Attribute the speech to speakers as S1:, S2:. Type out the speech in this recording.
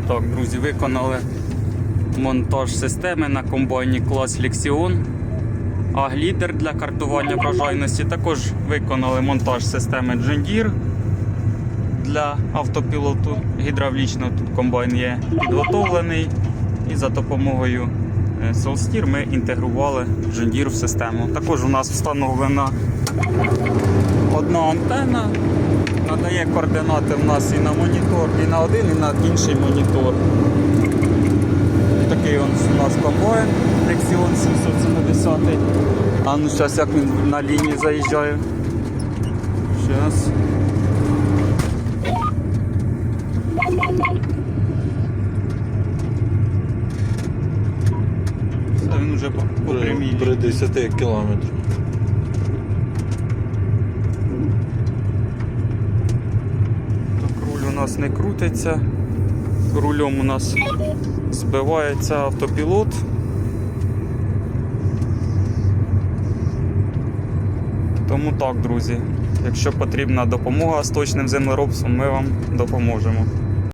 S1: І так, друзі, виконали монтаж системи на комбайні клас Lexion. А глідер для картування врожайності також виконали монтаж системи John Deere для автопілоту гідравлічного. Тут комбайн є підготовлений. І за допомогою е, Solstier ми інтегрували John Deere в систему. Також у нас встановлена одна антенна, надає координати в нас і на монітор, і на один, і на інший монітор. Такий у нас комбайн Lexion 770. А ну зараз як він на лінії заїжджає. Зараз. Це він вже по, прямій.
S2: при 10 кілометрах.
S1: Так, руль у нас не крутиться. Рулем у нас збивається автопілот. Тому так, друзі. Якщо потрібна допомога з точним землеробством, ми вам допоможемо.